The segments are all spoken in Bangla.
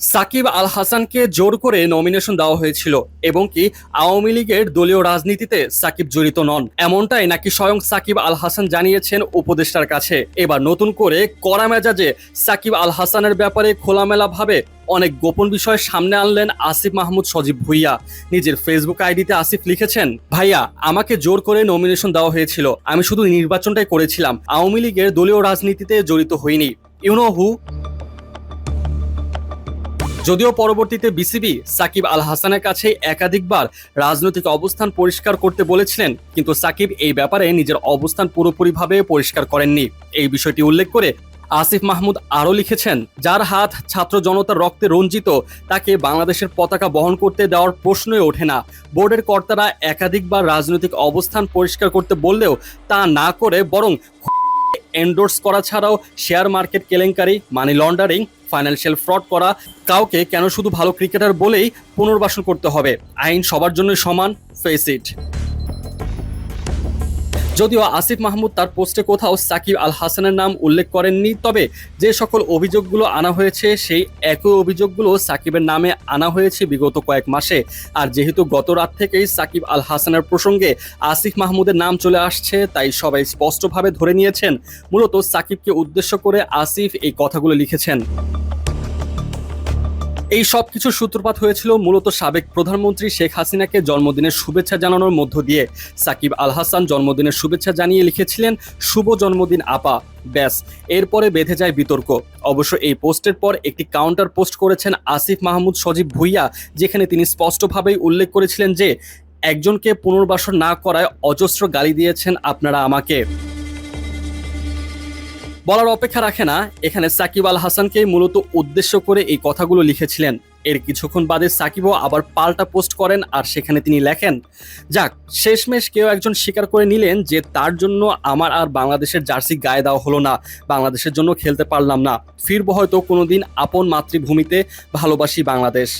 সাকিব আল হাসানকে জোর করে নমিনেশন দেওয়া হয়েছিল এবং কি আওয়ামী লীগের দলীয় রাজনীতিতে সাকিব জড়িত নন। এমনটাই নাকি স্বয়ং সাকিব আল হাসান জানিয়েছেন উপদেষ্টার কাছে। এবার নতুন করে কড়া মেজাজে সাকিব আল হাসানের ব্যাপারে খোলামেলাভাবে অনেক গোপন বিষয় সামনে আনলেন আসিফ মাহমুদ সজীব ভুইয়া। নিজের ফেসবুক আইডিতে আসিফ লিখেছেন, ভাইয়া, আমাকে জোর করে নমিনেশন দেওয়া হয়েছিল। আমি শুধু নির্বাচনটাই করেছিলাম। আওয়ামী লীগের দলীয় রাজনীতিতে জড়িত হইনি। ইউনো হু যদিও পরবর্তীতে বিসিবি সাকিব আল হাসানের কাছে একাধিকবার রাজনৈতিক অবস্থান পরিষ্কার করতে বলেছিলেন, কিন্তু সাকিব এই ব্যাপারে নিজের অবস্থান পুরোপুরিভাবে পরিষ্কার করেননি। এই বিষয়টি উল্লেখ করে আসিফ মাহমুদ আরও লিখেছেন, যার হাত ছাত্র জনতার রক্তে রঞ্জিত, তাকে বাংলাদেশের পতাকা বহন করতে দেওয়ার প্রশ্নই ওঠে না। বোর্ডের কর্তারা একাধিকবার রাজনৈতিক অবস্থান পরিষ্কার করতে বললেও তা না করে বরং এন্ডোর্স করা ছাড়াও শেয়ার মার্কেট কেলেঙ্কারি মানি লন্ডারিং ফাইন্যান্সিয়াল ফ্রড করা কাউকে কেন শুধু ভালো ক্রিকেটার বলেই পুনর্বাসন করতে হবে? আইন সবার জন্য সমান ফেস ইট যদিও আসিফ মাহমুদ তার পোস্টে কোথাও সাকিব আল হাসানের নাম উল্লেখ করেননি, তবে যে সকল অভিযোগগুলো আনা হয়েছে, সেই একই অভিযোগগুলো সাকিবের নামে আনা হয়েছে বিগত কয়েক মাসে। আর যেহেতু গত রাত থেকেই সাকিব আল হাসানের প্রসঙ্গে আসিফ মাহমুদের নাম চলে আসছে, তাই সবাই স্পষ্টভাবে ধরে নিয়েছেন, মূলত সাকিবকে উদ্দেশ্য করে আসিফ এই কথাগুলো লিখেছেন। এই সব কিছু সূত্রপাত হয়েছিল মূলত সাবেক প্রধানমন্ত্রী শেখ হাসিনাকে জন্মদিনের শুভেচ্ছা জানানোর মধ্য দিয়ে। সাকিব আল হাসান জন্মদিনের শুভেচ্ছা জানিয়ে লিখেছিলেন, শুভ জন্মদিন, আপা, ব্যাস। এরপরে বেঁধে যায় বিতর্ক। অবশ্য এই পোস্টের পর একটি কাউন্টার পোস্ট করেছেন আসিফ মাহমুদ সজীব ভুইয়া, যেখানে তিনি স্পষ্টভাবেই উল্লেখ করেছিলেন যে, একজনকে পুনর্বাসন না করায় অজস্র গালি দিয়েছেন আপনারা আমাকে। বলার অপেক্ষা রাখে না, এখানে সাকিব আল হাসানকে মূলত উদ্দেশ্য করে এই কথাগুলো লিখেছিলেন। এর কিছুক্ষণ বাদে সাকিবও আবার পাল্টা পোস্ট করেন আর সেখানে তিনি লেখেন, যাক, শেষমেশ কেউ একজন স্বীকার করে নিলেন যে তার জন্য আমার আর বাংলাদেশের জার্সি গায়ে দেওয়া হলো না, বাংলাদেশের জন্য খেলতে পারলাম না। ফিরবো হয়তো কোনোদিন আপন মাতৃভূমিতে ভালোবাসি বাংলাদেশ।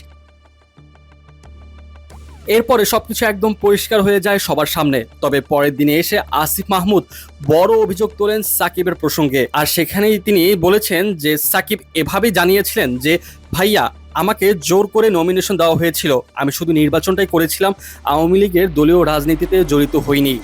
এরপরে সবকিছু একদম পরিষ্কার হয়ে যায় সবার সামনে। তবে পরের দিনে এসে আসিফ মাহমুদ বড় অভিযোগ তোলেন সাকিবের প্রসঙ্গে। আর সেখানেই তিনি বলেছেন যে, সাকিব এভাবেই জানিয়েছিলেন যে, ভাইয়া, আমাকে জোর করে নমিনেশন দেওয়া হয়েছিল। আমি শুধু নির্বাচনটাই করেছিলাম। আওয়ামী লীগের দলীয় রাজনীতিতে জড়িত হইনি।